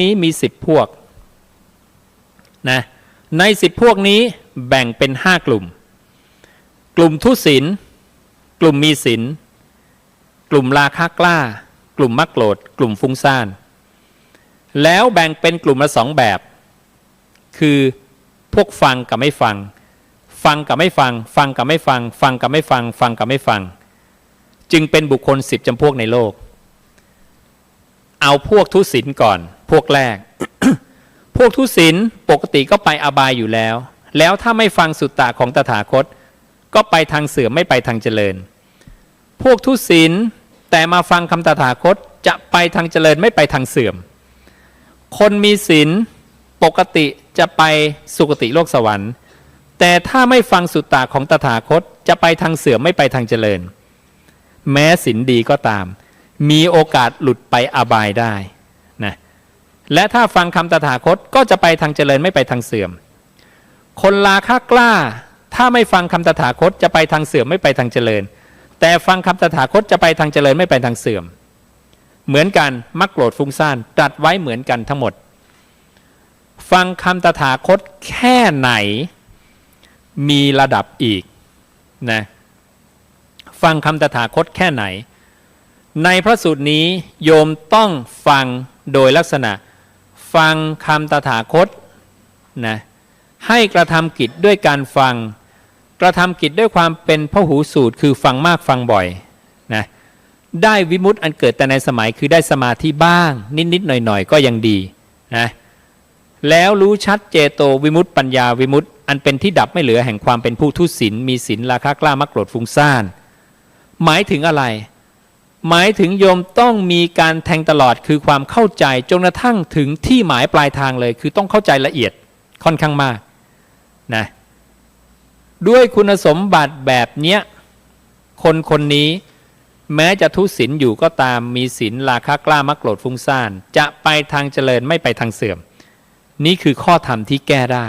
นี้มีสิบพวกนะในสิบพวกนี้แบ่งเป็นห้ากลุ่ม กลุ่มทุศินกลุ่มมีศินกลุ่มราคะกล้า กลุ่มมักโกรธกลุ่มฟุ้งซ่าน แล้วแบ่งเป็นกลุ่มละสองแบบ คือพวกฟังกับไม่ฟัง ฟังกับไม่ฟัง ฟังกับไม่ฟัง ฟังกับไม่ฟัง ฟังกับไม่ฟัง จึงเป็นบุคคลสิบจำพวกในโลก เอาพวกทุศินก่อน พวกแรก พวกทุศินปกติก็ไปอบายอยู่แล้ว แล้วถ้าไม่ฟังสุตตะของตถาคต ก็ไปทางเสื่อมไม่ไปทางเจริญ พวกทุศินแต่มาฟังคำตถาคตจะไปทางเจริญไม่ไปทางเสื่อม คนมีศีลปกติจะไปสุคติโลกสวรรค์ แต่ถ้าไม่ฟังสุตตะของตถาคตจะไปทางเสื่อมไม่ไปทางเจริญ แม้ศีลดีก็ตาม มีโอกาสหลุดไปอบายได้ และถ้าฟังคำตถาคตก็จะไปทางเจริญไม่ไปทางเสื่อม คนลาค่ากล้า ถ้าไม่ฟังคำตถาคตจะไปทางเสื่อมไม่ไปทางเจริญ แต่ฟังคำตถาคตจะไปทางเจริญไม่ไปทางเสื่อม เหมือนกันมักโกรธฟุ้งซ่านตรัสไว้เหมือนกันทั้งหมด ฟังคำตถาคตแค่ไหน มีระดับอีกนะฟังคำตถาคตแค่ไหน ในพระสูตรนี้โยมต้องฟังโดยลักษณะ ฟังคำตถาคตนะให้กระทำกิจด้วยการฟัง กระทำกิจด้วยความเป็นพหูสูตรคือฟังมากฟังบ่อยนะได้วิมุตติอันเกิดแต่ในสมัยคือได้สมาธิบ้าง นิดๆหน่อยๆ ก็ยังดีนะแล้วรู้ชัดเจโตวิมุตติปัญญาวิมุตติอันเป็นที่ดับไม่เหลือแห่งความเป็นผู้ทุศินมีศีลราคะกล้ามักโกรธฟุ้งซ่าน หมายถึงอะไร หมายถึงโยมต้องมีการแทงตลอดคือความเข้าใจจนกระทั่งถึงที่หมายปลายทางเลย คือต้องเข้าใจละเอียดค่อนข้างมากนะด้วยคุณสมบัติแบบเนี้ยคนคนนี้แม้จะทุศีลอยู่ก็ตามมีศีลราคะกล้ามักโกรธฟุ้งซ่าน จะไปทางเจริญไม่ไปทางเสื่อม นี่คือข้อธรรมที่แก้ได้